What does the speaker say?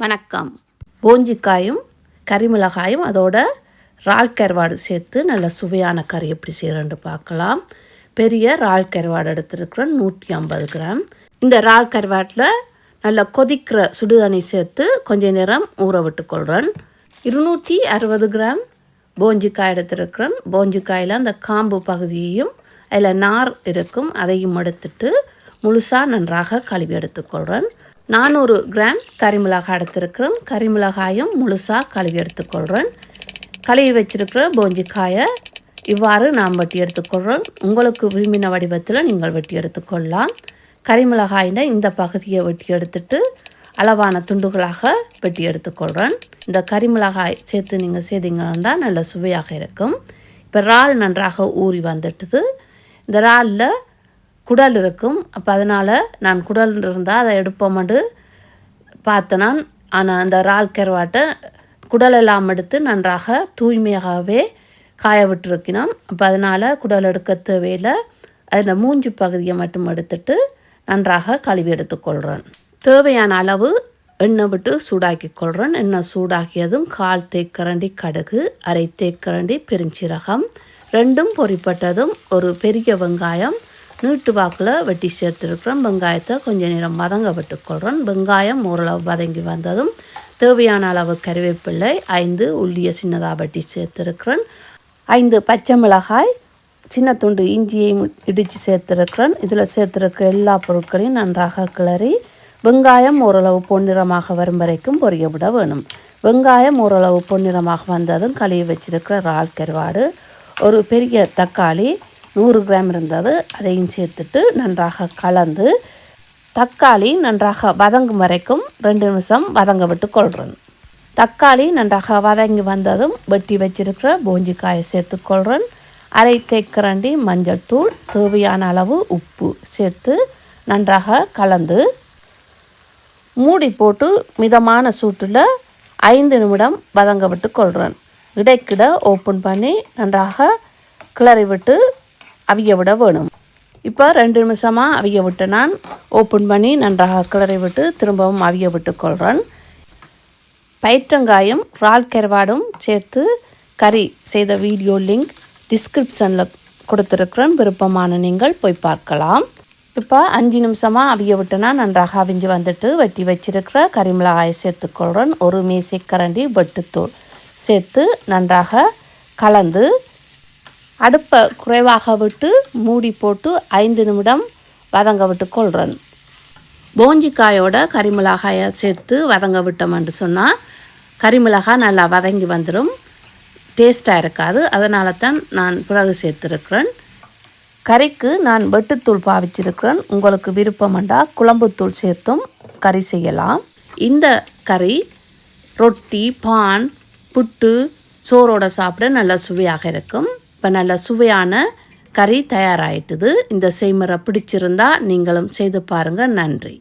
வணக்கம். போஞ்சிக்காயும் கறிமிளகாயும் அதோட இறால் கருவாடு சேர்த்து நல்ல சுவையான கறி எப்படி செய்கிறேன்னு பார்க்கலாம். பெரிய இறால் கருவாடு எடுத்துருக்குறேன் நூற்றி ஐம்பது கிராம். இந்த இறால் கருவாட்டில் நல்லா கொதிக்கிற சுடுதண்ணி சேர்த்து கொஞ்ச நேரம் ஊற விட்டுக்கொள்கிறேன் இருநூற்றி அறுபது கிராம் போஞ்சிக்காய் எடுத்துருக்கிறேன் போஞ்சிக்காயில் அந்த காம்பு பகுதியையும் அதில் நார் இருக்கும் அதையும் எடுத்துட்டு முழுசாக நன்றாக கழுவி எடுத்துக்கொள்கிறேன் நானூறு கிராம் கறிமிளகாய் எடுத்துருக்கிறேன் கறிமிளகாயும் முழுசாக கழுவி எடுத்துக்கொள்கிறேன் கழுவி வச்சிருக்கிற போஞ்சிக்காயை இவ்வாறு நாம் வெட்டி எடுத்துக்கொள்கிறோம் உங்களுக்கு விரும்பின வடிவத்தில் நீங்கள் வெட்டி எடுத்துக்கொள்ளலாம். கறிமிளகாயின இந்த பகுதியை வெட்டி எடுத்துட்டு அளவான துண்டுகளாக வெட்டி எடுத்துக்கொள்கிறேன் இந்த கறிமிளகாய் சேர்த்து நீங்கள் செய்தீங்கன்னா நல்ல சுவையாக இருக்கும். இப்போ இறால் நன்றாக ஊறி வந்துட்டுது. இந்த இறாலில் குடல் இருக்கும். அப்போ அதனால் நான் குடல் இருந்தால் அதை எடுப்போம்னு பார்த்தேன் ஆனால் அந்த இறால் கருவாட்டை குடல் எல்லாம் எடுத்து நன்றாக தூய்மையாகவே காய விட்டுருக்கணும் அப்போ அதனால் குடல் எடுக்க தேவையில் அதில் மூஞ்சி பகுதியை மட்டும் எடுத்துட்டு நன்றாக கழுவி எடுத்துக்கொள்கிறேன் தேவையான அளவு எண்ணெய் விட்டு சூடாக்கி கொள்கிறேன் எண்ணெய் சூடாக்கியதும் கால் தேக்கரண்டி கடுகு அரை தேக்கரண்டி பெருஞ்சீரகம் ரெண்டும் பொறிப்பட்டதும் ஒரு பெரிய வெங்காயம் நீட்டு வாக்கில் வெட்டி சேர்த்துருக்குறோம். வெங்காயத்தை கொஞ்சம் நேரம் வதங்க விட்டுக்கொள்கிறோம் வெங்காயம் ஓரளவு வதங்கி வந்ததும் தேவையான அளவு கறிவேப்பிள்ளை ஐந்து உள்ளியை சின்னதாக வெட்டி சேர்த்துருக்குறேன் ஐந்து பச்சை மிளகாய் சின்ன துண்டு இஞ்சியையும் இடித்து சேர்த்துருக்குறேன் இதில் சேர்த்துருக்க எல்லா பொருட்களையும் நன்றாக கிளறி வெங்காயம் ஓரளவு பொன்னிறமாக வரும் வரைக்கும் பொரிய விட வேணும். வெங்காயம் ஓரளவு பொன்னிறமாக வந்ததும் கழுவி வச்சிருக்கிற இறால் கருவாடு ஒரு பெரிய தக்காளி நூறு கிராம் இருந்தது. அதையும் சேர்த்துட்டு நன்றாக கலந்து தக்காளி நன்றாக வதங்கும் வரைக்கும் ரெண்டு நிமிஷம் வதங்க விட்டு கொள்கிறேன் தக்காளி நன்றாக வதங்கி வந்ததும் வெட்டி வச்சிருக்கிற சேர்த்து சேர்த்துக்கொள்கிறேன் அரை தேக்கரண்டி மஞ்சள் தூள் தேவையான அளவு உப்பு சேர்த்து நன்றாக கலந்து மூடி போட்டு மிதமான சூட்டில் ஐந்து நிமிடம் வதங்க விட்டு கொள்கிறேன் இடைக்கிட ஓப்பன் பண்ணி நன்றாக கிளறி விட்டு அவிய விட வேணும். இப்போ ரெண்டு நிமிஷமாக அவிய விட்டு நான் ஓப்பன் பண்ணி நன்றாக கிளறி விட்டு திரும்பவும் அவிய விட்டு கொள்கிறேன் பயிற்றங்காயும் ரால் கருவாடும் சேர்த்து கறி செய்த வீடியோ லிங்க் டிஸ்கிரிப்ஷனில் கொடுத்துருக்குறேன். விருப்பமான நீங்கள் போய் பார்க்கலாம். இப்போ அஞ்சு நிமிஷமாக அவிய விட்டுனா நன்றாக அவிஞ்சு வந்துட்டு வெட்டி வச்சிருக்கிற கறிமிளகாயை சேர்த்துக்கொள்கிறேன் ஒரு மேசை கரண்டி வெட்டுத்தூள் சேர்த்து நன்றாக கலந்து அடுப்பை குறைவாக விட்டு மூடி போட்டு ஐந்து நிமிடம் வதங்க விட்டு கொள்கிறேன் போஞ்சிக்காயோட கறிமிளகாயை சேர்த்து வதங்க விட்டோம்னு சொன்னால் கறிமிளகாய் நல்லா வதங்கி வந்துடும் டேஸ்ட்டாக இருக்காது. அதனால தான் நான் பிறகு சேர்த்துருக்கிறேன். கறிக்கு நான் வெட்டுத்தூள் பாவிச்சிருக்கிறேன். உங்களுக்கு விருப்பமெண்டா குழம்புத்தூள் சேர்த்தும் கறி செய்யலாம். இந்த கறி ரொட்டி பான் புட்டு சோறோட சாப்பிட நல்ல சுவையாக இருக்கும். இப்போ நல்ல சுவையான கறி தயாராகிட்டுது இந்த செய்முறை பிடிச்சிருந்தா நீங்களும் செய்து பாருங்கள் நன்றி.